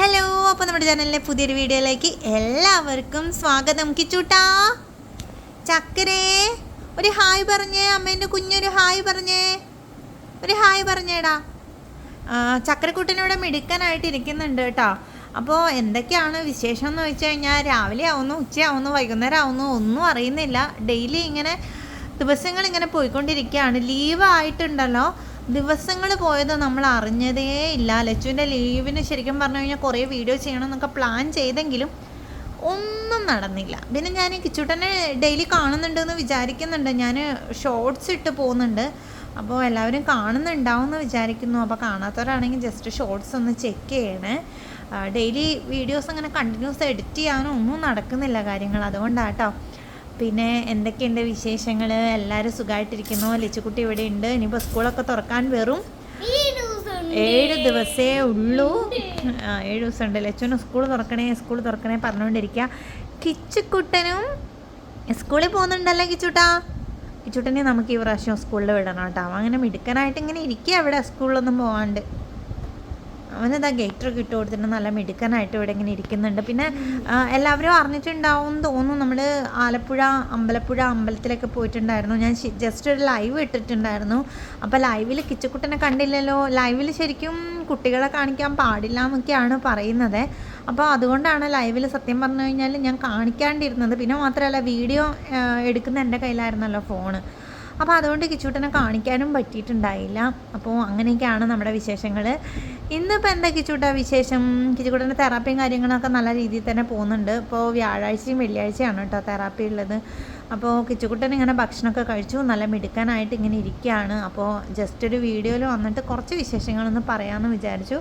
Hello അപ്പോൾ നമ്മുടെ ചാനലിലെ പുതിയൊരു വീഡിയോയിലേക്ക് എല്ലാവർക്കും സ്വാഗതം. കിച്ചൂട്ടാ ചക്കരേ ഒരു ഹായ് പറഞ്ഞേ അമ്മേന്റെ കുഞ്ഞൊരു ഹായ് പറഞ്ഞേ. ഒരു ഹായ് പറഞ്ഞേടാ. ചക്കരക്കുട്ടനിവിടെ മിടുക്കനായിട്ട് ഇരിക്കുന്നുണ്ട് കേട്ടോ. അപ്പോൾ എന്തൊക്കെയാണ് വിശേഷം എന്ന് വെച്ച് കഴിഞ്ഞാൽ രാവിലെ ആവുന്നു ഉച്ചയാവുന്നു വൈകുന്നേരം ആവുന്നു ഒന്നും അറിയുന്നില്ല. ഡെയിലി ഇങ്ങനെ ദിവസങ്ങൾ ഇങ്ങനെ പോയിക്കൊണ്ടിരിക്കുകയാണ്. ലീവ് ആയിട്ടുണ്ടല്ലോ. ദിവസങ്ങൾ പോയത് നമ്മൾ അറിഞ്ഞതേ ഇല്ല. ലച്ചുവിന്റെ ലീവിന് ശരിക്കും പറഞ്ഞു കഴിഞ്ഞാൽ കുറേ വീഡിയോ ചെയ്യണം എന്നൊക്കെ പ്ലാൻ ചെയ്തെങ്കിലും ഒന്നും നടന്നില്ല. പിന്നെ ഞാൻ കിച്ചുട്ടനെ ഡെയിലി കാണുന്നുണ്ടെന്ന് വിചാരിക്കുന്നുണ്ട്. ഞാൻ ഷോർട്സ് ഇട്ട് പോകുന്നുണ്ട്. അപ്പോൾ എല്ലാവരും കാണുന്നുണ്ടാവും എന്ന് വിചാരിക്കുന്നു. അപ്പോൾ കാണാത്തവരാണെങ്കിൽ ജസ്റ്റ് ഷോർട്സ് ഒന്ന് ചെക്ക് ചെയ്യണേ. ഡെയിലി വീഡിയോസ് അങ്ങനെ കണ്ടിന്യൂസ് എഡിറ്റ് ചെയ്യാനോ ഒന്നും നടക്കുന്നില്ല കാര്യങ്ങൾ. അതുകൊണ്ടാട്ടോ. പിന്നെ എന്തൊക്കെയുണ്ട് വിശേഷങ്ങൾ എല്ലാവരും സുഖമായിട്ടിരിക്കുന്നു ലിച്ചുക്കുട്ടി ഇവിടെ ഉണ്ട് ഇനിയിപ്പോൾ സ്കൂളൊക്കെ തുറക്കാൻ വെറും ഏഴ് ദിവസേ ഉള്ളൂ. ഏഴ് ദിവസം ഉണ്ട്. ലച്ചുവിന് സ്കൂൾ തുറക്കണേ സ്കൂൾ തുറക്കണേ പറഞ്ഞുകൊണ്ടിരിക്കുക കിച്ചുക്കുട്ടനും സ്കൂളിൽ പോകുന്നുണ്ടല്ലേ കിച്ചുട്ടാ? കിച്ചുട്ടനെ നമുക്ക് ഈ പ്രാവശ്യം സ്കൂളിൽ വിടണം കേട്ടോ. അങ്ങനെ മിടുക്കനായിട്ട് ഇങ്ങനെ ഇരിക്കുക അവിടെ സ്കൂളിലൊന്നും പോകാണ്ട്. അവനിതാ ഗേറ്ററൊക്കെ ഇട്ട് കൊടുത്തിട്ട് നല്ല മിടുക്കനായിട്ട് ഇവിടെ ഇങ്ങനെ ഇരിക്കുന്നുണ്ട്. പിന്നെ ആ, എല്ലാവരും അറിഞ്ഞിട്ടുണ്ടാവും എന്ന് തോന്നുന്നു. നമ്മൾ ആലപ്പുഴ അമ്പലപ്പുഴ അമ്പലത്തിലൊക്കെ പോയിട്ടുണ്ടായിരുന്നു. ഞാൻ ജസ്റ്റ് ഒരു ലൈവ് ഇട്ടിട്ടുണ്ടായിരുന്നു. അപ്പോൾ ലൈവിൽ കിച്ചക്കുട്ടനെ കണ്ടില്ലല്ലോ. ലൈവിൽ ശരിക്കും കുട്ടികളെ കാണിക്കാൻ പാടില്ല എന്നൊക്കെയാണ് പറയുന്നത്. അപ്പോൾ അതുകൊണ്ടാണ് ലൈവിൽ സത്യം പറഞ്ഞു കഴിഞ്ഞാൽ ഞാൻ കാണിക്കാണ്ടിരുന്നത്. പിന്നെ മാത്രമല്ല വീഡിയോ എടുക്കുന്ന എന്റെ കയ്യിലായിരുന്നല്ലോ ഫോണ് അപ്പോൾ അതുകൊണ്ട് കിച്ചൂട്ടനെ കാണിക്കാനും പറ്റിയിട്ടുണ്ടായില്ല. അപ്പോൾ അങ്ങനെയൊക്കെയാണ് നമ്മുടെ വിശേഷങ്ങൾ ഇന്നിപ്പോൾ എന്താ കിച്ചൂട്ട വിശേഷം? കിച്ചുകൂട്ടന്റെ തെറാപ്പിയും കാര്യങ്ങളൊക്കെ നല്ല രീതിയിൽ തന്നെ പോകുന്നുണ്ട്. ഇപ്പോൾ വ്യാഴാഴ്ചയും വെള്ളിയാഴ്ചയാണ് കേട്ടോ തെറാപ്പി ഉള്ളത്. അപ്പോൾ കിച്ചുകുട്ടൻ ഇങ്ങനെ ഭക്ഷണമൊക്കെ കഴിച്ചു നല്ല മിടുക്കാനായിട്ട് ഇങ്ങനെ ഇരിക്കുകയാണ്. അപ്പോൾ ജസ്റ്റ് ഒരു വീഡിയോയിൽ വന്നിട്ട് കുറച്ച് വിശേഷങ്ങളൊന്ന് പറയാമെന്ന് വിചാരിച്ചു.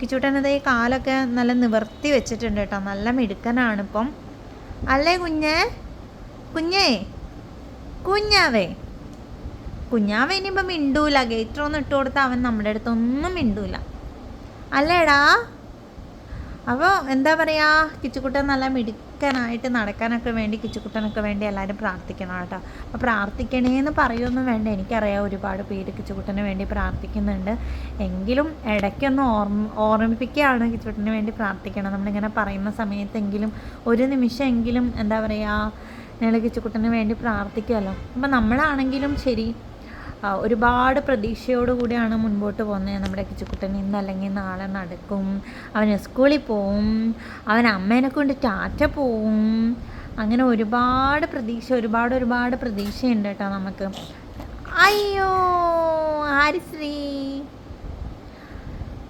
കിച്ചുട്ടനത് ഈ കാലൊക്കെ നല്ല നിവർത്തി വെച്ചിട്ടുണ്ട് കേട്ടോ. നല്ല മിടുക്കനാണിപ്പം അല്ലേ കുഞ്ഞേ? കുഞ്ഞേ? കുഞ്ഞാവേ? കുഞ്ഞാവ ഇനിയിപ്പോൾ മിണ്ടൂല. ഗേറ്റർ ഒന്ന് ഇട്ട് കൊടുത്താൽ അവൻ നമ്മുടെ അടുത്തൊന്നും മിണ്ടൂല. അല്ലേടാ? അപ്പോൾ എന്താ പറയുക കിച്ചുക്കുട്ടൻ നല്ല മിടുക്കനായിട്ട് നടക്കാനൊക്കെ വേണ്ടി കിച്ചുക്കുട്ടനൊക്കെ വേണ്ടി എല്ലാവരും പ്രാർത്ഥിക്കണം കേട്ടോ. അപ്പോൾ പ്രാർത്ഥിക്കണേന്ന് പറയുമൊന്നും വേണ്ട. എനിക്കറിയാം ഒരുപാട് പേര് കിച്ചുക്കുട്ടന് വേണ്ടി പ്രാർത്ഥിക്കുന്നുണ്ട്. എങ്കിലും ഇടയ്ക്കൊന്ന് ഓർമ്മ ഓർമ്മിപ്പിക്കുകയാണ് കിച്ചുക്കുട്ടന് വേണ്ടി പ്രാർത്ഥിക്കണം. നമ്മളിങ്ങനെ പറയുന്ന സമയത്തെങ്കിലും ഒരു നിമിഷമെങ്കിലും എന്താ പറയുക നിങ്ങൾ കിച്ചുക്കുട്ടന് വേണ്ടി പ്രാർത്ഥിക്കുമല്ലോ അപ്പോൾ നമ്മളാണെങ്കിലും ശരി ഒരുപാട് പ്രതീക്ഷയോട് കൂടിയാണ് മുൻപോട്ട് പോകുന്നത്. നമ്മുടെ കിച്ചുക്കുട്ടൻ ഇന്നല്ലെങ്കിൽ നാളെ നടക്കും. അവൻ സ്കൂളിൽ പോവും. അവൻ അമ്മേനെ കൊണ്ട് ടാറ്റ പോവും. അങ്ങനെ ഒരുപാട് പ്രതീക്ഷ ഒരുപാട് ഒരുപാട് പ്രതീക്ഷയുണ്ട് കേട്ടോ നമുക്ക്. അയ്യോ ആരിശ്രീ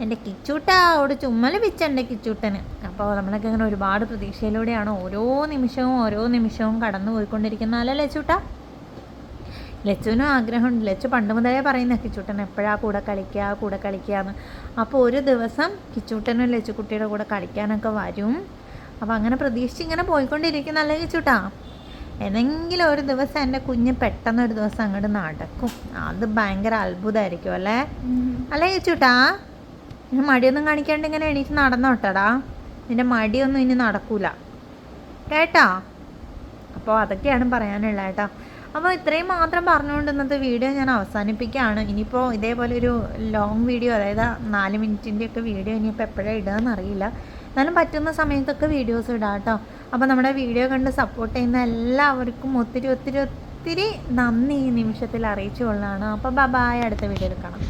എന്റെ കിച്ചൂട്ട അവിടെ ചുമ്മൽ എന്റെ കിച്ചൂട്ടന്. അപ്പോൾ നമ്മളൊക്കെ അങ്ങനെ ഒരുപാട് പ്രതീക്ഷയിലൂടെയാണ് ഓരോ നിമിഷവും ഓരോ നിമിഷവും കടന്നു പോയിക്കൊണ്ടിരിക്കുന്ന അല്ലല്ലേ ലച്ചൂട്ട ലച്ചുവിനും ആഗ്രഹമുണ്ട്. ലച്ചു പണ്ട് മുതലേ പറയുന്ന കിച്ചൂട്ടൻ എപ്പോഴാണ് കൂടെ കളിക്കുക കൂടെ കളിക്കുക എന്ന് അപ്പോൾ ഒരു ദിവസം കിച്ചൂട്ടനും ലച്ചുക്കുട്ടിയുടെ കൂടെ കളിക്കാനൊക്കെ വരും. അപ്പോൾ അങ്ങനെ പ്രതീക്ഷിച്ച് ഇങ്ങനെ പോയിക്കൊണ്ടിരിക്കുന്നല്ല കിച്ചൂട്ടാ? ഏതെങ്കിലും ഒരു ദിവസം എന്റെ കുഞ്ഞ് പെട്ടെന്ന് ഒരു ദിവസം അങ്ങോട്ട് നടക്കും. അത് ഭയങ്കര അത്ഭുതമായിരിക്കും അല്ലേ? അല്ലേ കിച്ചൂട്ടാ? ഇനി മടിയൊന്നും കാണിക്കാണ്ട് ഇങ്ങനെ എണീറ്റ് നടന്നോട്ടടാ. നിന്റെ മടിയൊന്നും ഇനി നടക്കൂല. കേട്ടോ? അപ്പോൾ അതൊക്കെയാണ് പറയാനുള്ളത് കേട്ടോ. അപ്പോൾ ഇത്രയും മാത്രം പറഞ്ഞുകൊണ്ട് ഇന്നത്തെ വീഡിയോ ഞാൻ അവസാനിപ്പിക്കുകയാണ്. ഇനിയിപ്പോൾ ഇതേപോലെ ഒരു ലോങ് വീഡിയോ അതായത് നാല് മിനിറ്റിന്റെയൊക്കെ വീഡിയോ ഇനിയിപ്പോൾ എപ്പോഴാണ് ഇടുകയെന്ന് അറിയില്ല. എന്നാലും പറ്റുന്ന സമയത്തൊക്കെ വീഡിയോസ് ഇടാം കേട്ടോ. അപ്പോൾ നമ്മുടെ വീഡിയോ കണ്ട് സപ്പോർട്ട് ചെയ്യുന്ന എല്ലാവർക്കും ഒത്തിരി ഒത്തിരി ഒത്തിരി നന്ദി ഈ നിമിഷത്തിൽ അറിയിച്ചു കൊള്ളാണ്. അപ്പോൾ ബ ബായ് അടുത്ത വീഡിയോയിൽ കാണാം.